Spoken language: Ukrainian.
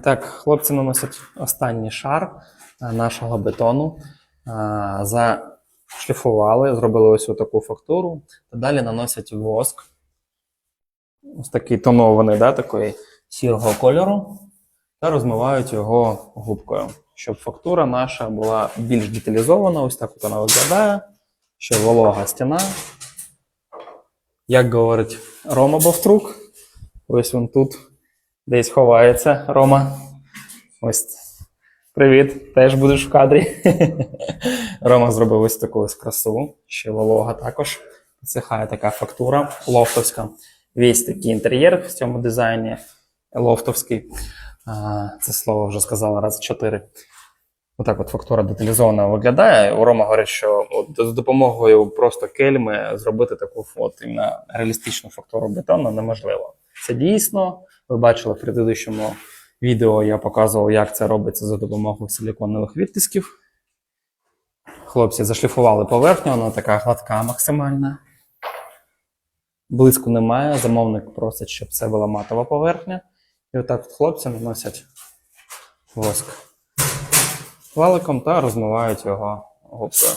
Так, хлопці наносять останній шар е, нашого бетону. Е, Зашліфували, зробили ось таку фактуру. Та далі наносять воск. Ось такий тонований, да, такої сірого кольору. Та розмивають його губкою, щоб фактура наша була більш деталізована. Ось так от вона виглядає. Ще волога стіна. Як говорить Рома Бовтрук, ось він тут десь ховається, Рома. Ось. Привіт, теж будеш в кадрі. Рома зробив ось таку ось красу, ще волога також. Підсихає така фактура лофтовська. Весь такий інтер'єр в цьому дизайні лофтовський. Це слово вже сказала раз чотири. Отак от фактура деталізована виглядає. У Рома говорить, що от з допомогою просто кельми зробити таку от, реалістичну фактуру бетону неможливо. Це дійсно. Ви бачили в предыдущому відео, я показував, як це робиться за допомогою силіконових відтисків. Хлопці зашліфували поверхню, вона така гладка максимальна. Блиску немає. Замовник просить, щоб це була матова поверхня. І отак от хлопці наносять воск валиком та розмивають його губкою.